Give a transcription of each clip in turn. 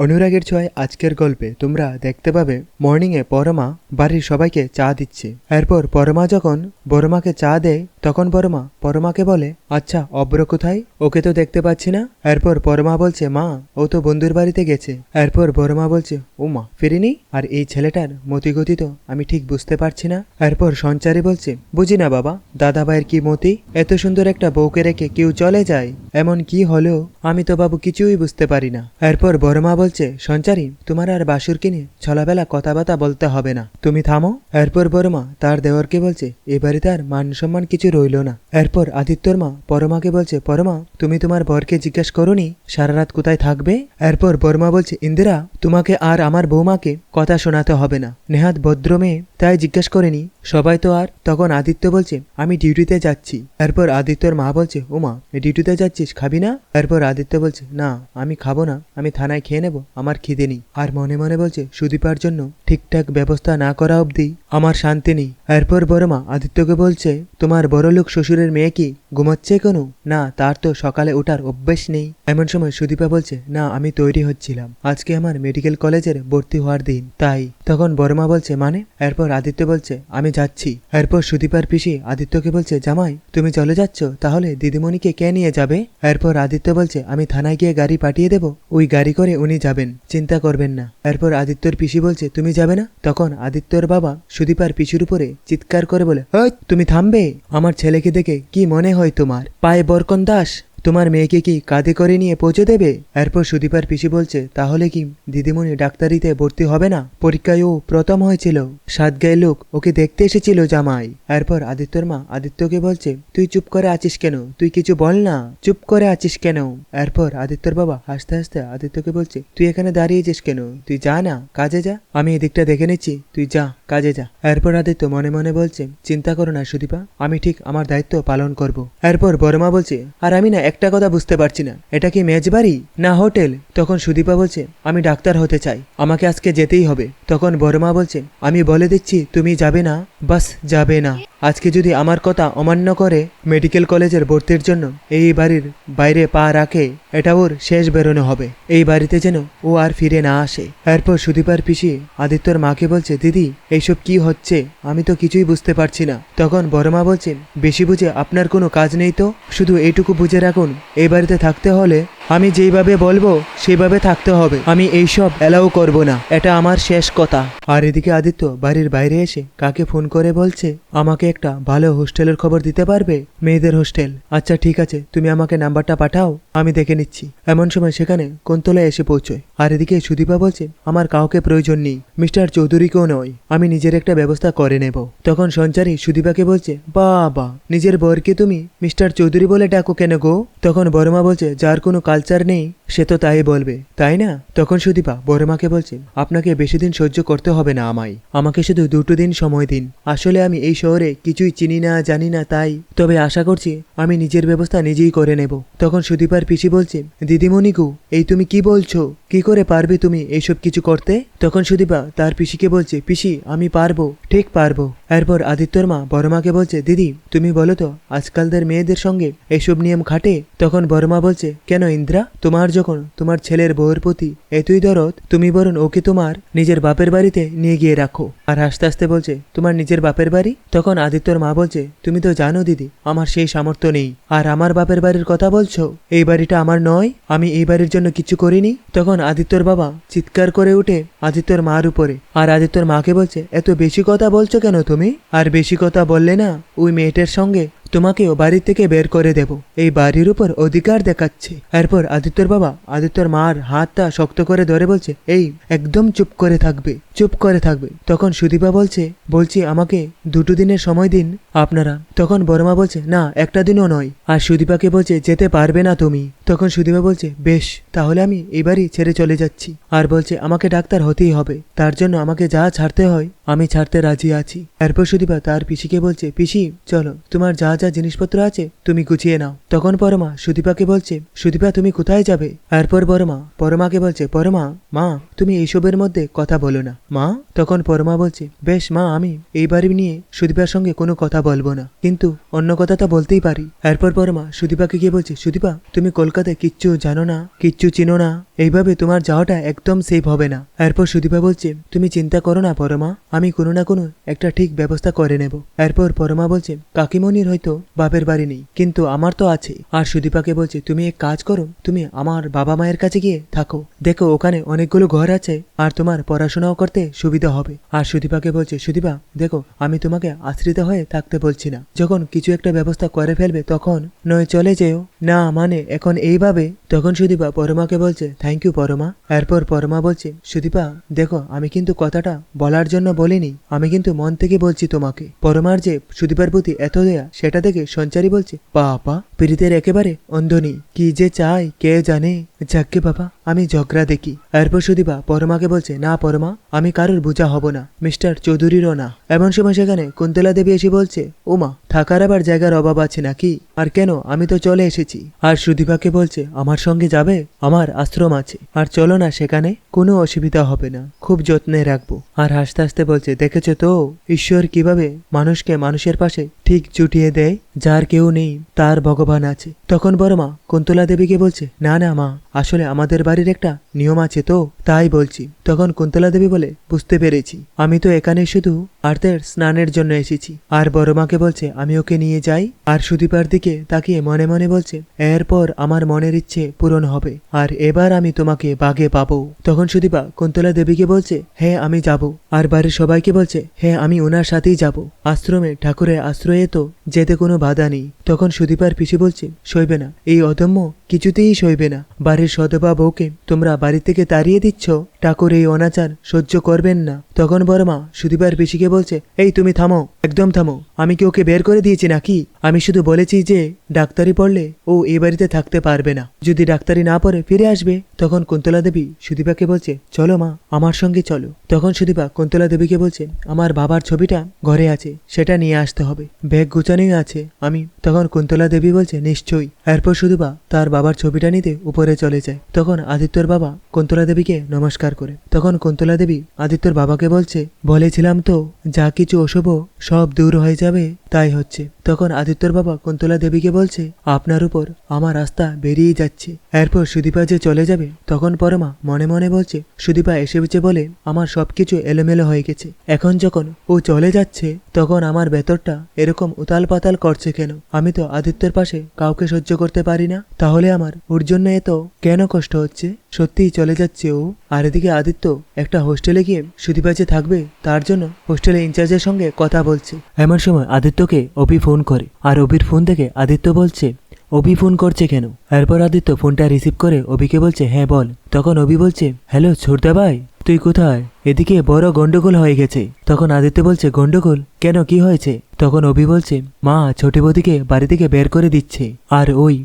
অনুরাগের ছয় আজকের গল্পে তোমরা দেখতে পাবে মর্নিংয়ে পরমা বাড়ির সবাইকে চা দিচ্ছে। এরপর পরমা যখন বড়মাকে চা দেয় তখন বড়মা পরমাকে বলে আচ্ছা অব্র কোথায়? ওকে তো দেখতে পাচ্ছি না। এরপর পরমা বলছে, মা, ও তো বন্ধুর বাড়িতে গেছে। এরপর বড়মা বলছে, ও মা, ফিরিনি? আর এই ছেলেটার মতিগতি তো আমি ঠিক বুঝতে পারছি না। এরপর সঞ্চারী বলছে, বুঝি না বাবা দাদা ভাইয়ের কি মতি? এত সুন্দর একটা বউকে রেখে কেউ চলে যায়? এমন কি হলেও আমি তো বাবু কিছুই বুঝতে পারি না। এরপর বড়মা বলছে, সঞ্চারী, তোমার আর বাসুর কিনে ছলাবেলা কথাবার্তা বলতে হবে না। তুমি থামো। এরপর বড়মা তার দেওয়ারকে বলছে, এ বাড়িতে আর মান সম্মান কিছু রইল না। এরপর আদিত্যর মা পরমাকে বলছে, পরমা, তুমি তোমার বরকে জিজ্ঞেস করনি, সারা রাত কোথায় থাকবে? এরপর বর্মা বলছে, ইন্দিরা, তোমাকে আর আমার বৌমাকে কথা শোনাতে হবে না। নেহাত ভদ্র মেয়ে, তাই জিজ্ঞেস করেনি। সবাই তো আর তখন আদিত্য বলছে, আমি ডিউটিতে যাচ্ছি। এরপর আদিত্যর মা বলছে ওমা ডিউটিতে যাচ্ছিস, খাবি না? এরপর আদিত্য বলছে, না, আমি খাব না, আমি থানায় খেয়ে নেব, আমার খিদে নেই। আর মনে মনে বলছে, সুদীপার জন্য ঠিকঠাক ব্যবস্থা না করা অবধি আমার শান্তি নেই। এরপর বড়মা আদিত্যকে বলছে, তোমার বড়লোক শ্বশুরের মেয়ে কি? ঘুমাচ্ছে কেন? না তার তো সকালে ওঠার অভ্যেস নেই। এমন সময় সুদীপা বলছে না আমি তৈরি হচ্ছিলাম। আজকে আমার মেডিকেল কলেজের ভর্তি হওয়ার দিন। তাই তখন বর্মা বলছে মানে? এরপর আদিত্য বলছে আমি যাচ্ছি। এরপর সুদীপার পিসি আদিত্যকে বলছে জামাই তুমি চলে যাচ্ছ? তাহলে দিদিমণিকে কে নিয়ে যাবে? এরপর আদিত্য বলছে আমি থানায় গিয়ে গাড়ি পাঠিয়ে দেব। ওই গাড়ি করে উনি যাবেন। চিন্তা করবেন না। এরপর আদিত্যর পিসি বলছে তুমি যাবে না? তখন আদিত্যর বাবা সুদীপার পিসির উপরে চিৎকার করে বলে "হেই, তুমি থামবে? আমার ছেলেকে দেখে কি মনে হয়? তোমার? পায়ে বরকন দাস? তোমার মেয়েকে কি কাঁধে করে নিয়ে পৌঁছে দেবে? এরপর সুদীপার পিসি বলছে, তাহলে কি দিদিমণি ডাক্তারিতে ভর্তি হবে না? পরীক্ষায় ও প্রথম হয়েছিল। সাত গায়ে লোক ওকে দেখতে এসেছিল জামাই। এরপর আদিত্যর মা আদিত্যকে বলছে, তুই চুপ করে আছিস কেন? তুই কিছু বল না। চুপ করে আছিস কেন? এরপর আদিত্যর বাবা হাসতে হাসতে আদিত্যকে বলছে, তুই এখানে দাঁড়িয়েছিস কেন? তুই যা না, কাজে যা। আমি এদিকটা দেখে নিচ্ছি। তুই যা, কাজে যা। এরপর আদিত্য মনে মনে বলছে, চিন্তা করো না সুদীপা, আমি ঠিক আমার দায়িত্ব পালন করব। এরপর বড়মা বলছে, আর আমি না একটা কথা বুঝতে পারছি না। এটা কি মেজ বাড়ি না হোটেল? তখন সুদীপা বলছে, আমি ডাক্তার হতে চাই। আমাকে আজকে যেতেই হবে। তখন বর্মা বলছে, আমি বলে দিচ্ছি, তুমি যাবে না? বাস, যাবে না। আজকে যদি আমার কথা অমান্য করে মেডিকেল কলেজের ভর্তির জন্য এই বাড়ির বাইরে পা রাখে, এটা ওর শেষ বেরোনো হবে। এই বাড়িতে যেন ও আর ফিরে না আসে। এরপর সুদীপার পিসি আদিত্যর মাকে বলছে, দিদি, এইসব কি হচ্ছে? আমি তো কিছুই বুঝতে পারছি না। তখন বড়মা বলছেন, বেশি বুঝে আপনার কোনো কাজ নেই তো? শুধু এইটুকু বুঝে রাখুন, এই বাড়িতে থাকতে হলে আমি যেইভাবে বলব, সেভাবে থাকতে হবে। আমি এইসব অ্যালাউ করব না। এটা আমার শেষ কথা। আর এদিকে আদিত্য বাড়ির বাইরে এসে কাকে ফোন করে বলছে, আমাকে একটা ভালো হোস্টেলের খবর দিতে পারবে? মেয়েদের হোস্টেল। আচ্ছা ঠিক আছে, তুমি আমাকে নাম্বারটা পাঠাও, আমি দেখে নিচ্ছি। এমন সময় সেখানে কোনতলায় এসে পৌঁছয়। আর এদিকে সুদীপা বলছে, আমার কাউকে প্রয়োজন নেই। মিস্টার চৌধুরীকেও নয়। আমি নিজের একটা ব্যবস্থা করে নেব। তখন সঞ্চারী সুদীপাকে বলছে, বাবা, নিজের বরকে তুমি মিস্টার চৌধুরী বলে ডাকো কেন গো? তখন বর্মা বলছে, যার কোনো কালচার নেই সে তো তাই বলবে, তাই না? তখন সুদীপা বড়মাকে বলছে, আপনাকে বেশি দিন সহ্য করতে হবে না আমায়। আমাকে শুধু দুটো দিন সময় দিন। আসলে আমি এই শহরে কিছুই চিনি না, জানি না তাই। তবে আশা করছি আমি নিজের ব্যবস্থা নিজেই করে নেব। তখন সুদীপার পিসি বলছে দিদিমণিকু এই তুমি কি বলছো? কি করে পারবে তুমি এইসব কিছু করতে? তখন সুদীপা তার পিসিকে বলছে, পিসি, আমি পারব, ঠিক পারব। এরপর আদিত্যর মা বড়মাকে বলছে, দিদি, তুমি বলো তো, আজকালদের মেয়েদের সঙ্গে এইসব নিয়ম খাটে? তখন বড়মা বলছে, কেন ইন্দ্রা? তোমার যখন তোমার ছেলের বউয়ের প্রতি এতই দরদ, তুমি বরং ওকে তোমার নিজের বাপের বাড়িতে নিয়ে গিয়ে রাখো। আর আস্তে আস্তে বলছে, তোমার নিজের বাপের বাড়ি? তখন আদিত্যর মা বলছে, তুমি তো জানো দিদি, আমার সেই সামর্থ্য নেই। আর আমার বাপের বাড়ির কথা বলছো? এই বাড়িটা আমার নয়, আমি এই বাড়ির জন্য কিছু করিনি? তখন আদিত্যর বাবা চিৎকার করে উঠে আদিত্যর মার উপরে। আর আদিত্যর মাকে বলছে, এত বেশি কথা বলছো কেন তুমি? আর বেশি কথা বললে না, ওই মেয়েটার সঙ্গে তোমাকেও বাড়ি থেকে বের করে দেব। এই বাড়ির উপর অধিকার দেখাচ্ছে। এরপর আদিত্যর বাবা আদিত্যর মার হাতটা শক্ত করে ধরে বলছে, এই, একদম চুপ করে থাকবে, চুপ করে থাকবে। তখন সুদীপা বলছে, বলছি আমাকে দুটো দিনের সময় দিন আপনারা। তখন বড়মা বলছে, না, একটা দিনও নয়। আর সুদীপাকে বলছে, যেতে পারবে না তুমি। তখন সুদীপা বলছে, বেশ, তাহলে আমি বাড়ি ছেড়ে চলে যাচ্ছি। আর বলছে, আমাকে ডাক্তার হতেই হবে, তার জন্য আমাকে যা ছাড়তে হয়, আমি ছাড়তে রাজি আছি। এরপর সুদীপা তার পিসিকে বলছে, পিসি, চলো, তোমার যা যা জিনিসপত্র আছে, তুমি গুছিয়ে নাও। তখন পরমা সুদীপাকে বলছে, সুদীপা, তুমি কোথায় যাবে? এরপর পরমা, পরমাকে বলছে, পরমা, মা, তুমি এইসবের মধ্যে কথা বলো না। মা? তখন পরমা বলছে, বেশ, মা, আমি এই বাড়ি নিয়ে সুদীপার সঙ্গে কোনো কথা বলব না। কিন্তু অন্য কথা তো বলতেই পারি। এরপর পরমা সুদীপাকে গিয়ে বলছে, সুদীপা, তুমি কলকাতায় কিচ্ছু জানো না, কিচ্ছু চিনো না, এইভাবে তোমার যাওয়াটা একদম সেফ হবে না। এরপর সুদীপা বলছে, তুমি চিন্তা করো না পরমা, আমি কোনো না কোনো একটা ঠিক ব্যবস্থা করে নেব। এরপর পরমা বলছে, কাকিমণির হয়তো বাপের বাড়ি নেই, কিন্তু আমার তো আছে। আর সুদীপাকে বলছে, তুমি এক কাজ করো, তুমি আমার বাবা মায়ের কাছে গিয়ে থাকো। দেখো, ওখানে অনেকগুলো ঘর আছে, আর তোমার পড়াশোনাও করতে সুবিধা হবে। আর সুদীপাকে বলছে, সুদীপা, দেখো, আমি তোমাকে আশ্রিত হয়ে থাকতে বলছি না। যখন কিছু একটা ব্যবস্থা করে ফেলবে, তখন নয় চলে যেও। না মানে এখন এইভাবে? তখন সুদীপা পরমাকে বলছে থ্যাংক ইউ পরমা। এরপর পরমা বলছে, সুদীপা, দেখো, আমি কিন্তু কথাটা বলার জন্য বলিনি, আমি কিন্তু মন থেকে বলছি তোমাকে। পরমার যে সুদীপার প্রতি এত দেয়া, সেটা দেখে সঞ্চারী বলছে বাবা পীড়িতের একেবারে অন্ধনী। কি যে চাই কে জানে? যাকে বাবা, আমি ঝগড়া দেখি। এরপর সুদীপা পরমাকে বলছে, না পরমা, আমি কারোর বোঝা হব না, মিস্টার চৌধুরীরও না। এমন সময় সেখানে কুন্তলা দেবী এসে বলছে ওমা থাকার আবার জায়গার অভাব আছে নাকি? আর কেন? আমি তো চলে এসেছি। আর সুদীপাকে বলছে, আমার সঙ্গে যাবে? আমার আশ্রম আছে। আর চলো না সেখানে, কোনো অসুবিধা হবে না। খুব যত্নে রাখব। আর হাসতে হাসতে বলছে, দেখেছ তো, ঈশ্বর কীভাবে মানুষকে মানুষের পাশে ঠিক জুটিয়ে দেয়? যার কেউ নেই, তার ভগবান আছে তখন বড় মা কুন্তলা দেবীকে বলছে না না মা আসলে আমাদের বাড়ির একটা নিয়ম আছে তো, তাই বলছি। তখন কুন্তলা দেবী বলে, বুঝতে পেরেছি। আমি তো এখানে শুধু আর্তের স্নানের জন্য এসেছি। আর বড় মাকে বলছে, আমি ওকে নিয়ে যাই। আর সুদীপার দিকে তাকিয়ে মনে মনে বলছে, এরপর আমার মনের ইচ্ছে পূরণ হবে। আর এবার আমি তোমাকে বাগে পাবো। তখন সুদীপা কুন্তলা দেবীকে বলছে হ্যাঁ আমি যাব। আর বাড়ির সবাইকে বলছে হ্যাঁ আমি ওনার সাথেই যাব। আশ্রমে ঠাকুরের আশ্রয়ে তো যেতে কোনো বাধা নেই। তখন সুদীপার পিসি বলছে, সইবে না। এই অদম্য কিছুতেই সইবে না। বাড়ির সদবা বউকে তোমরা বাড়ি থেকে তাড়িয়ে দিচ্ছ? ঠাকুর এই অনাচার সহ্য করবেন না। তখন বর্মা সুদীপার পিসিকে বলছে, এই তুমি থামো, একদম থামো। আমি কি ওকে বের করে দিয়েছি নাকি? আমি শুধু বলেছি যে ডাক্তারি পড়লে ও এ বাড়িতে থাকতে পারবে না। যদি ডাক্তারি না পড়ে ফিরে আসবে, তখন কুন্তলা দেবী সুদীপাকে বলছে, চলো মা, আমার সঙ্গে চলো। তখন সুদীপা কুন্তলা দেবীকে বলছে, আমার বাবার ছবিটা ঘরে আছে, সেটা নিয়ে আসতে হবে। ব্যাগ গুছানোই আছে আমি। তখন কুন্তলা দেবী বলছে, নিশ্চয়ই। এরপর সুদীপা তার বাবার ছবিটা নিতে উপরে চলে যায়। তখন আদিত্যর বাবা কুন্তলা দেবীকে নমস্কার করে। তখন কুন্তলা দেবী আদিত্যর বাবাকে বলছে, বলেছিলাম তো, যা কিছু অশুভ সব দূর হয়ে যাবে তাই হচ্ছে। তখন আদিত্যর বাবা কুন্তলা দেবীকে বলছে, আপনার উপর আমার রাস্তা বেরিয়ে যাচ্ছে। এরপর সুদীপা যে চলে যাবে, তখন পরমা মনে মনে বলছে, সুদীপা এসে বেঁচে বলে আমার সবকিছু এলোমেলো হয়ে গেছে। এখন যখন ও চলে যাচ্ছে, তখন আমার ভেতরটা এরকম উতাল পাতাল করছে কেন? আমি তো আদিত্যের পাশে কাউকে সহ্য করতে পারি না। তাহলে আমার ওর জন্য এত কেন কষ্ট হচ্ছে? সত্যিই চলে যাচ্ছে ও? আর এদিকে আদিত্য একটা হোস্টেলে গিয়ে সুদীপা যে থাকবে, তার জন্য হোস্টেলে ইনচার্জের সঙ্গে কথা বলছে। এমন সময় আদিত্যকে অভি ফোন করে। আর অভির ফোন থেকে আদিত্য বলছে, অভি ফোন করছে কেন? এরপর আদিত্য ফোনটা রিসিভ করে অভিকে বলছে হ্যাঁ বল। তখন অভি বলছে হ্যালো ছোটদা ভাই, তুই কোথায়? এদিকে বড় গন্ডগোল হয়ে গেছে। তখন আদিত্য বলছে, গন্ডগোল? কেন, কি হয়েছে? তখন অভি বলছে, মা, ছোট বৌদিকে বাড়ি থেকে বের করে দিচ্ছে। আর ওই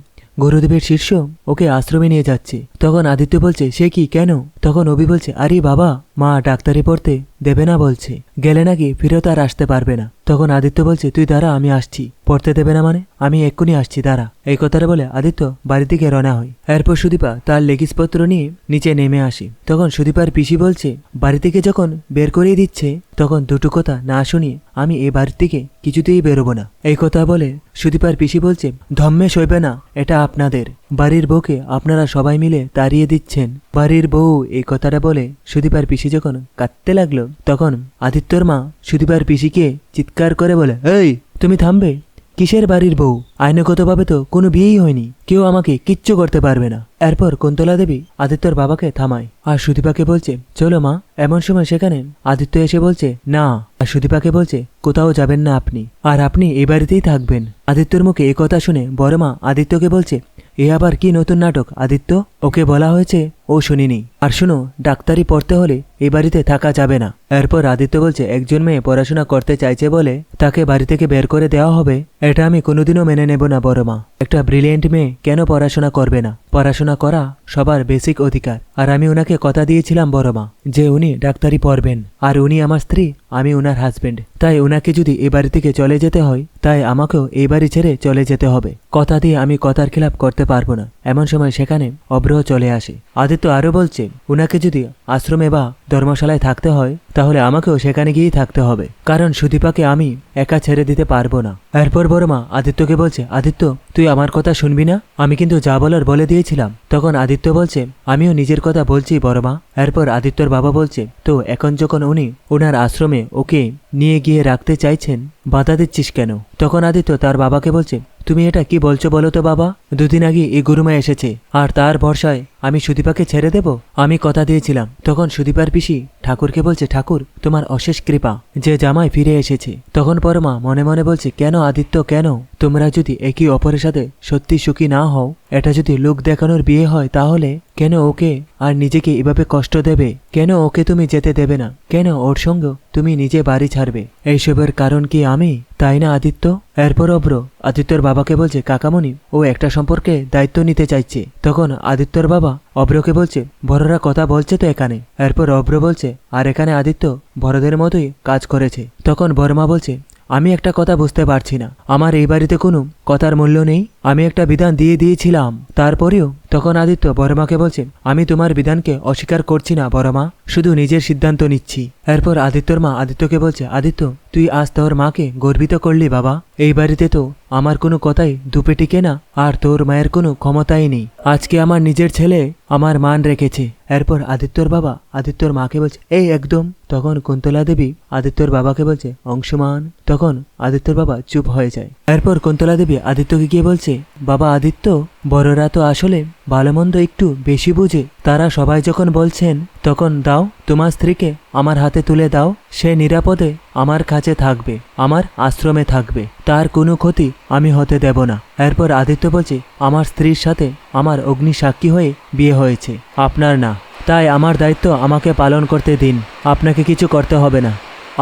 গুরুদেবের শীর্ষ ওকে আশ্রমে নিয়ে যাচ্ছে। তখন আদিত্য বলছে, সে কি? কেন? তখন অভি বলছে, আরে বাবা, মা ডাক্তারি পড়তে দেবে না বলছে। গেলে নাকি ফিরত আর আসতে পারবে না। তখন আদিত্য বলছে, তুই দাঁড়া, আমি আসছি। পড়তে দেবে না মানে? আমি এক্ষুনি আসছি, দাঁড়া। এই কথাটা বলে আদিত্য বাড়ি থেকে রওনা হয়। এরপর সুদীপা তার লেগিসপত্র নিয়ে নিচে নেমে আসে। তখন সুদীপার পিসি বলছে, বাড়ি থেকে যখন বের করিয়ে দিচ্ছে, তখন দুটো কথা না শুনিয়ে আমি এই বাড়ি থেকে কিছুতেই বেরোবো না। এই কথা বলে সুদীপার পিসি বলছে, ধম্মে সইবে না, এটা আপনাদের। বাড়ির বউকে আপনারা সবাই মিলে তাড়িয়ে দিচ্ছেন। বাড়ির বউ এই কথাটা বলে সুদীপার পিসি যখন কাঁদতে লাগল তখন আদিত্যর মা সুদীপার পিসিকে চিৎকার করে বলে এই তুমি থামবে? কিসের বাড়ির বউ? আইনগতভাবে তো কোনো বিয়েই হয়নি। কেউ আমাকে কিচ্ছু করতে পারবে না। এরপর কুন্তলা দেবী আদিত্যর বাবাকে থামায়। আর সুদীপাকে বলছে, চলো মা, এমন সময় সেখানে আদিত্য এসে বলছে, না। আর সুদীপাকে বলছে, কোথাও যাবেন না আপনি। আর আপনি এই বাড়িতেই থাকবেন। আদিত্যর মুখে এ কথা শুনে বড় মা আদিত্যকে বলছে, এ আবার কি নতুন নাটক আদিত্য? ওকে বলা হয়েছে, ও শুনিনি। আর শুনো, ডাক্তারি পড়তে হলে এই বাড়িতে থাকা যাবে না। এরপর আদিত্য বলছে, একজন মেয়ে পড়াশোনা করতে চাইছে বলে তাকে বাড়ি থেকে বের করে দেওয়া হবে। এটা আমি কোনোদিনও মেনে নেব না বড় মা একটা ব্রিলিয়েন্ট মেয়ে কেন পড়াশোনা করবে না? পড়াশোনা করা সবার বেসিক অধিকার। আর আমি ওনাকে কথা দিয়েছিলাম বড় মা, যে উনি ডাক্তারি পড়বেন। আর উনি আমার স্ত্রী, আমি ওনার হাজবেন্ড তাই ওনাকে যদি এ বাড়ি থেকে চলে যেতে হয়, তাই আমাকেও এই বাড়ি ছেড়ে চলে যেতে হবে। কথা দিয়ে আমি কথার খিলাপ করতে পারব না। এমন সময় সেখানে অব্রহ চলে আসে। আদিত্য আরও বলছে ওনাকে যদি আশ্রমে বা ধর্মশালায় থাকতে হয়, তাহলে আমাকেও সেখানে গিয়েই থাকতে হবে। কারণ সুদীপাকে আমি একা ছেড়ে দিতে পারব না। এরপর বড় মা আদিত্যকে বলছে, আদিত্য, তুই আমার কথা শুনবি না? আমি কিন্তু যা বলার বলে দিয়েছিলাম তখন আদিত্য বলছে, আমিও নিজের কথা বলছি, বড় মা। এরপর আদিত্যর বাবা বলছে, তো এখন যখন উনি ওনার আশ্রমে ওকে নিয়ে গিয়ে রাখতে চাইছেন, বাধা দিচ্ছিস কেন? তখন আদিত্য তার বাবাকে বলছে, তুমি এটা কি বলছো বলো তো বাবা? দুদিন আগে এই গুরুমা এসেছে, আর তার ভরসায় আমি সুদীপাকে ছেড়ে দেব? আমি কথা দিয়েছিলাম। তখন সুদীপার পিসি ঠাকুরকে বলছে, ঠাকুর, তোমার অশেষ কৃপা। যে জামাই ফিরে এসেছে। তখন পরমা মনে মনে বলছে, কেন আদিত্য, কেন? তোমরা যদি একই অপরের সাথে সত্যি সুখী না হও, এটা যদি লোক দেখানোর বিয়ে হয়, তাহলে কেন ওকে আর নিজেকে এভাবে কষ্ট দেবে? কেন ওকে তুমি যেতে দেবে না? কেন ওর সঙ্গে তুমি নিজে বাড়ি ছাড়বে? এইসবের কারণ কি আমি? তাই না, আদিত্য? এরপর অব্র আদিত্যর বাবাকে বলছে, কাকামণি, ও একটা সম্পর্কে দায়িত্ব নিতে চাইছে। তখন আদিত্যর বাবা অব্রকে বলছে, বড়রা কথা বলছে তো এখানে। এরপর অব্র বলছে, আর এখানে আদিত্য বড়দের মতোই কাজ করেছে। তখন বর্মা বলছে, আমি একটা কথা বুঝতে পারছি না। আমার এই বাড়িতে কোনো কথার মূল্য নেই। আমি একটা বিধান দিয়ে দিয়েছিলাম। তারপরেও তখন আদিত্য বড়মাকে বলছে, আমি তোমার বিধানকে অস্বীকার করছি না বড়মা শুধু নিজের সিদ্ধান্ত নিচ্ছি। এরপর আদিত্যর মা আদিত্যকে বলছে, আদিত্য, তুই আজ তোর মাকে গর্বিত করলি বাবা। এই বাড়িতে তো আমার কোনো কথাই দুপে টিকে না, আর তোর মায়ের কোনো ক্ষমতাই নেই। আজকে আমার নিজের ছেলে আমার মান রেখেছে। এরপর আদিত্যর বাবা আদিত্যর মাকে বলছে, এই একদম। তখন কুন্তলা দেবী আদিত্যর বাবাকে বলছে, অংশমান। তখন আদিত্যর বাবা চুপ হয়ে যায়। এরপর কুন্তলা দেবী আদিত্যকে গিয়ে বলছে বাবা আদিত্য, বড়রা তো আসলে ভালোমন্দ একটু বেশি বুঝে। তারা সবাই যখন বলছেন, তখন দাও, তোমার স্ত্রীকে আমার হাতে তুলে দাও, সে নিরাপদে আমার কাছে থাকবে, আমার আশ্রমে থাকবে, তার কোনো ক্ষতি আমি হতে দেব না। এরপর আদিত্য বলছে, আমার স্ত্রীর সাথে আমার অগ্নি সাক্ষী হয়ে বিয়ে হয়েছে, আপনার না। তাই আমার দায়িত্ব আমাকে পালন করতে দিন, আপনাকে কিছু করতে হবে না।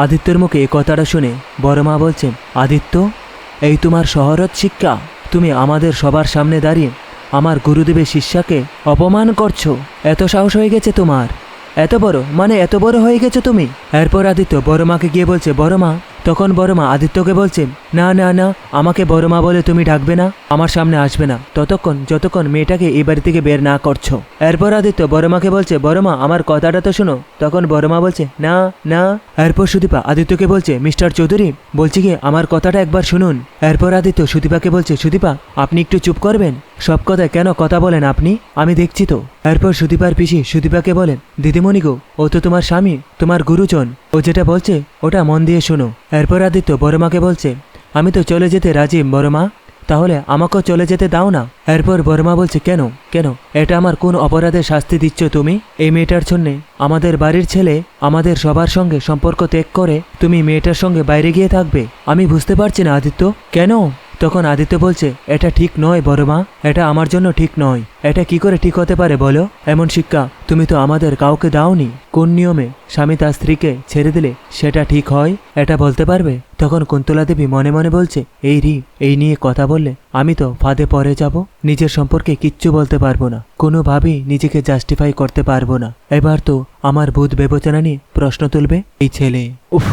আদিত্যর মুখে এ কথাটা শুনে বড় মা বলছেন, আদিত্য, এই তোমার শহরত শিক্ষা তুমি আমাদের সবার সামনে দাঁড়িয়ে আমার গুরুদেবের শিষ্যাকে অপমান করছ। এত সাহস হয়ে গেছে তোমার। এত বড়? মানে এত বড় হয়ে গেছো তুমি? এরপর আদিত্য বড় মাকে গিয়ে বলছে, বড় মা তখন বড় মা আদিত্যকে বলছে, না না না, আমাকে বড় মা বলে তুমি ডাকবে না, আমার সামনে আসবে না। ততক্ষণ, যতক্ষণ মেয়েটাকে এই বাড়ি থেকে বের না করছ। এরপর আদিত্য বড় মাকে বলছে বড় মা আমার কথাটা তো শোনো। তখন বড় মা বলছে, না না। এরপর সুদীপা আদিত্যকে বলছে, মিস্টার চৌধুরী, বলছি কি, আমার কথাটা একবার শুনুন। এরপর আদিত্য সুদীপাকে বলছে, সুদীপা, আপনি একটু চুপ করবেন? সব কথায় কেন কথা বলেন আপনি? আমি দেখছি তো। এরপর সুদীপার পিসি সুদীপাকে বলেন, দিদিমণি গো, ও তো তোমার স্বামী, তোমার গুরুজন। ও যেটা বলছে ওটা মন দিয়ে শোনো। এরপর আদিত্য বড়মাকে বলছে, আমি তো চলে যেতে রাজি, বড়মা। তাহলে আমাকেও চলে যেতে দাও না? এরপর বর্মা বলছে, কেন? কেন? এটা আমার কোন অপরাধের শাস্তি দিচ্ছ তুমি? এই মেয়েটার জন্যে আমাদের বাড়ির ছেলে আমাদের সবার সঙ্গে সম্পর্ক ত্যাগ করে তুমি মেয়েটার সঙ্গে বাইরে গিয়ে থাকবে। আমি বুঝতে পারছি না, আদিত্য। কেন? তখন আদিত্য বলছে, এটা ঠিক নয়, বড়মা। এটা আমার জন্য ঠিক নয়। এটা কি করে ঠিক হতে পারে বলো? এমন শিক্ষা তুমি তো আমাদের কাউকে দাওনি। কোন নিয়মে স্বামী তার স্ত্রীকে ছেড়ে দিলে সেটা ঠিক হয়? এটা বলতে পারবে? তখন কুন্তলা দেবী মনে মনে বলছে, এই রি, এই নিয়ে কথা বললে আমি তো ফাঁদে পরে যাব। নিজের সম্পর্কে কিচ্ছু বলতে পারব না। কোনোভাবেই নিজেকে জাস্টিফাই করতে পারব না। এবার তো আমার ভূত বিবেচনা নিয়ে প্রশ্ন তুলবে, এই ছেলে, উফ,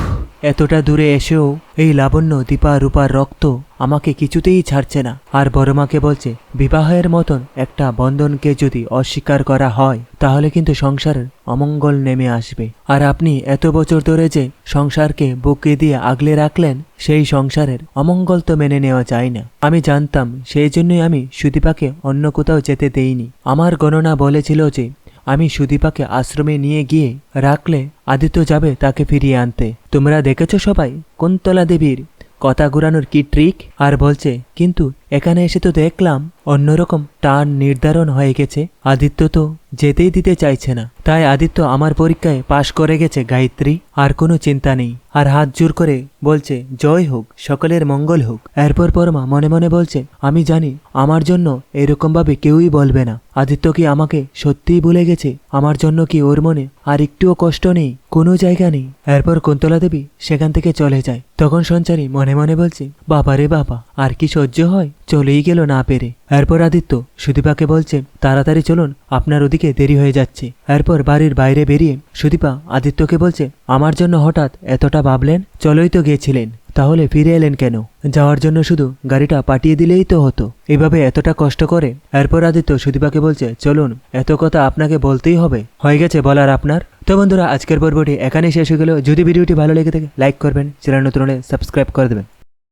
এতটা দূরে এসেও এই লাবণ্য দীপা রূপার রক্ত আমাকে কিছুতেই ছাড়ছে না। আর বড়মাকে বলছে, বিবাহের মতন একটা বন্ধনকে যদি অস্বীকার করা হয়, তাহলে কিন্তু সংসারের অমঙ্গল নেমে আসবে। আর আপনি এত বছর ধরে যে সংসারকে বুকে দিয়ে আগলে রাখলেন, সেই সংসারের অমঙ্গল তো মেনে নেওয়া যায় না। আমি জানতাম, সেই জন্যই আমি সুদীপাকে অন্য কোথাও যেতে দেইনি। আমার গণনা বলেছিল যে, আমি সুদীপাকে আশ্রমে নিয়ে গিয়ে রাখলে আদিত্য যাবে তাকে ফিরিয়ে আনতে। তোমরা দেখেছ সবাই, কুন্তলা দেবীর কথা ঘুরানোর কি ট্রিক আর বলছে, কিন্তু এখানে এসে তো দেখলাম অন্যরকম টান নির্ধারণ হয়ে গেছে। আদিত্য তো যেতেই দিতে চাইছে না। তাই আদিত্য আমার পরীক্ষায় পাশ করে গেছে, গায়ত্রী। আর কোনো চিন্তা নেই। আর হাত জোর করে বলছে, জয় হোক, সকলের মঙ্গল হোক। এরপর পরমা মনে মনে বলছে, আমি জানি আমার জন্য এরকমভাবে কেউই বলবে না। আদিত্য কি আমাকে সত্যিই ভুলে গেছে? আমার জন্য কি ওর মনে আর একটুও কষ্ট নেই? কোনো জায়গা নেই। এরপর কুন্তলা দেবী সেখান থেকে চলে যায়। তখন সঞ্চারী মনে মনে বলছে, বাবা রে বাবা, আর কি সহ্য হয়? চলেই গেল না পেরে। এরপর আদিত্য সুদীপাকে বলছে, তাড়াতাড়ি চলুন, আপনার ওদিকে দেরি হয়ে যাচ্ছে। এরপর বাড়ির বাইরে বেরিয়ে সুদীপা আদিত্যকে বলছে, আমার জন্য হঠাৎ এতটা ভাবলেন? চলোই তো গিয়েছিলেন তাহলে ফিরে এলেন কেন? যাওয়ার জন্য শুধু গাড়িটা পাঠিয়ে দিলেই তো হতো, এভাবে এতটা কষ্ট করে। এরপর আদিত্য সুদীপাকে বলছে, চলুন, এত কথা আপনাকে বলতেই হবে, হয়ে গেছে বলার আপনার? তো বন্ধুরা, আজকের পর্বটি এখানেই শেষ হয়ে গেল। যদি ভিডিওটি ভালো লেগে থাকে, লাইক করবেন, চ্যানেল নতুন হলে সাবস্ক্রাইব করে দেবেন।